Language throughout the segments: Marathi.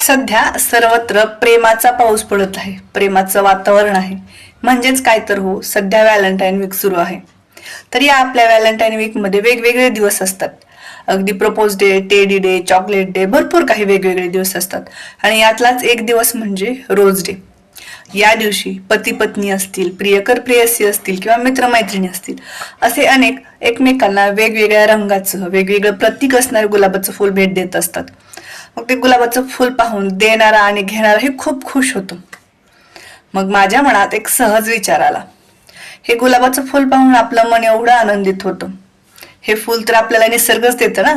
सध्या सर्वत्र प्रेमाचा पाऊस पडत आहे. प्रेमाचं वातावरण आहे. म्हणजेच काय तर हो सध्या व्हॅलेंटाईन वीक सुरू आहे. तर या आपल्या व्हॅलेंटाईन वीकमध्ये वेगवेगळे दिवस असतात. अगदी propose day teddy day chocolate day भरपूर काही वेगवेगळे दिवस असतात. आणि यातलाच एक दिवस म्हणजे रोज डे. या दिवशी पती पत्नी असतील प्रियकर प्रेयसी असतील किंवा मित्रमैत्रिणी असतील असे अनेक एकमेकांना वेगवेगळ्या रंगाचं वेगवेगळं प्रतीक असणारे गुलाबाचं फुल भेट देत असतात. मग ते गुलाबाचं फुल पाहून देणारा आणि घेणाराही खूप खुश होतो. मग माझ्या मनात एक सहज विचार आला. हे गुलाबाचं फुल पाहून आपलं मन एवढं आनंदित होतं. हे फूल तर आपल्याला निसर्गच देतं ना?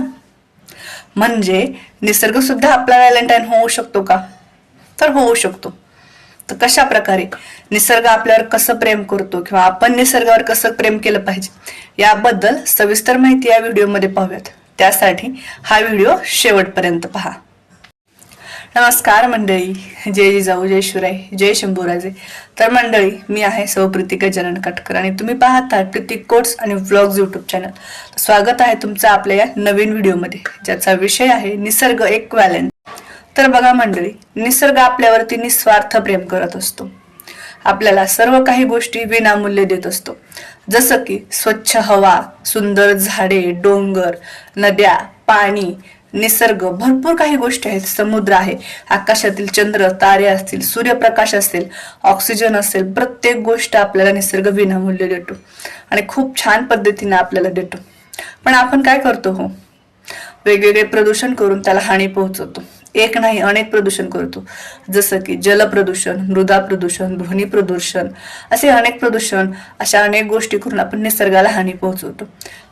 म्हणजे निसर्ग सुद्धा आपला व्हॅलेंटाईन होऊ शकतो का? तर होऊ शकतो. तर कशा प्रकारे निसर्ग आपल्यावर कसं प्रेम करतो किंवा आपण निसर्गावर कसं प्रेम केलं पाहिजे? याबद्दल सविस्तर माहिती या व्हिडिओमध्ये पाहूयात. त्यासाठी हा व्हिडिओ शेवटपर्यंत पहा. नमस्कार मंडळी. जय जिजाऊ जय शिवराय जय शंभूराजे. तर मंडळी मी आहे स्वप्रतीका जनन कटकर आणि तुम्ही पाहत आहात प्रतीक कोट्स आणि व्लॉग्स युट्यूब चॅनल स्वागत आहे तुमचं आपल्या या नवीन व्हिडिओमध्ये ज्याचा विषय आहे निसर्ग एक व्हॅलेंट तर बघा मंडळी निसर्ग आपल्यावरती निस्वार्थ प्रेम करत असतो. आपल्याला सर्व काही गोष्टी विनामूल्य देत असतो. जसं की स्वच्छ हवा सुंदर झाडे डोंगर नद्या पाणी निसर्ग भरपूर काही गोष्टी आहेत. समुद्र आहे आकाशातील चंद्र तारे असतील सूर्यप्रकाश असेल ऑक्सिजन असेल प्रत्येक गोष्ट आपल्याला निसर्ग विनामूल्य देतो. आणि खूप छान पद्धतीने आपल्याला देतो. पण आपण काय करतो हो? वेगवेगळे प्रदूषण करून त्याला हानी पोहोचवतो. एक नाही अनेक प्रदूषण करतो. जसं की जल प्रदूषण मृदा प्रदूषण ध्वनी प्रदूषण असे अनेक प्रदूषण अशा अनेक गोष्टी करून आपण निसर्गाला हानी पोहोचवतो.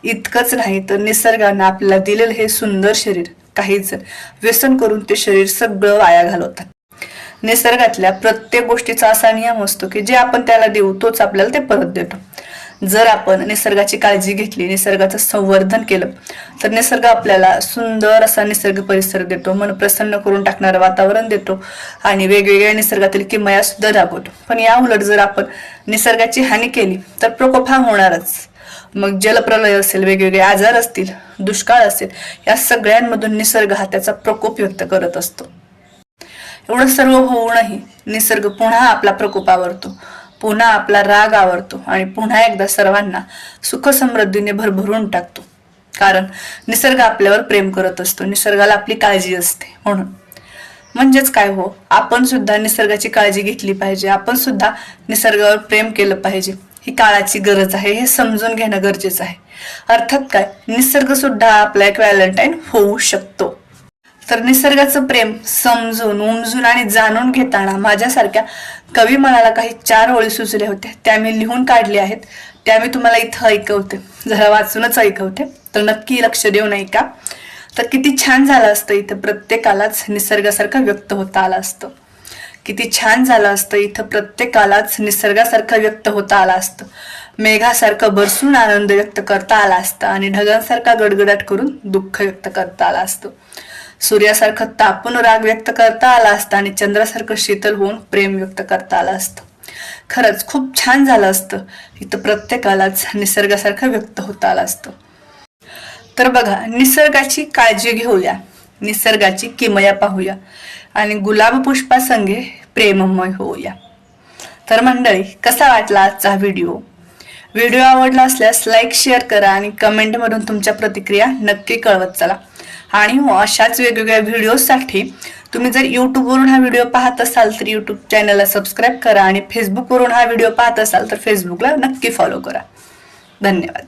इतकंच नाही तर निसर्गानं आपल्याला दिलेलं हे सुंदर शरीर काही जण व्यसन करून ते शरीर सगळं वाया घालवतात. निसर्गातल्या प्रत्येक गोष्टीचा असा नियम असतो की जे आपण त्याला देऊ तोच आपल्याला ते परत देतो. जर आपण निसर्गाची काळजी घेतली निसर्गाचं संवर्धन केलं तर निसर्ग आपल्याला सुंदर असा निसर्ग परिसर देतो. मन प्रसन्न करून टाकणारं वातावरण देतो आणि वेगवेगळ्या निसर्गातील किमया सुद्धा दाबवतो पण या उलट जर आपण निसर्गाची हानी केली तर प्रकोप हा होणारच. मग जलप्रलय असेल वेगवेगळे आजार असतील दुष्काळ असेल या सगळ्यांमधून निसर्ग हा त्याचा प्रकोप व्यक्त करत असतो. एवढं सर्व होऊनही निसर्ग पुन्हा आपला प्रकोप आवरतो. पुन्हा आपला राग आवरतो आणि पुन्हा एकदा सर्वांना सुख समृद्धीने भरभरून टाकतो. कारण निसर्ग आपल्यावर प्रेम करत असतो. निसर्गाला आपली काळजी असते म्हणून. म्हणजेच काय हो? आपण सुद्धा निसर्गाची काळजी घेतली पाहिजे. आपण सुद्धा निसर्गावर प्रेम केलं पाहिजे. ही काळाची गरज आहे. हे समजून घेणं गरजेचं आहे. अर्थात काय? निसर्ग सुद्धा आपला एक व्हॅलेंटाईन होऊ शकतो. तर निसर्गाचं प्रेम समजून उमजून आणि जाणून घेताना माझ्यासारख्या कवी मनाला काही चार ओळी सुचल्या होत्या. त्या मी लिहून काढल्या आहेत. त्या मी तुम्हाला इथं ऐकवते. जरा वाचूनच ऐकवते. तर नक्की लक्ष देऊन ऐका तर किती छान झालं असतं इथं प्रत्येकालाच निसर्गासारखं व्यक्त होता आलं असतं. किती छान झालं असतं इथं प्रत्येकालाच निसर्गासारखं व्यक्त होता आलं असतं. मेघासारखं बरसून आनंद व्यक्त करता आला असता आणि ढगांसारखा गडगडाट करून दुःख व्यक्त करता आला असतं. सूर्यासारखं तापून राग व्यक्त करता आला असता आणि चंद्रासारखं शीतल होऊन प्रेम व्यक्त करता आलं असतं. खरंच खूप छान झालं असतं. इथं प्रत्येकालाच निसर्गासारखं व्यक्त होता आलं असतं. तर बघा निसर्गाची काळजी घेऊया. निसर्गाची किमया पाहूया. आणि गुलाब पुष्पासंगे प्रेममय होऊया. तर मंडळी कसा वाटला आजचा व्हिडिओ? व्हिडिओ आवडला असल्यास लाईक शेअर करा आणि कमेंटमधून तुमच्या प्रतिक्रिया नक्की कळवत चला. आणि हो अशाच वेगवेगळ्या व्हिडिओसाठी तुम्ही जर यूट्यूबवरून हा व्हिडिओ पाहत असाल तर यूट्यूब चॅनलला सबस्क्राईब करा आणि फेसबुकवरून हा व्हिडिओ पाहत असाल तर फेसबुकला नक्की फॉलो करा. धन्यवाद.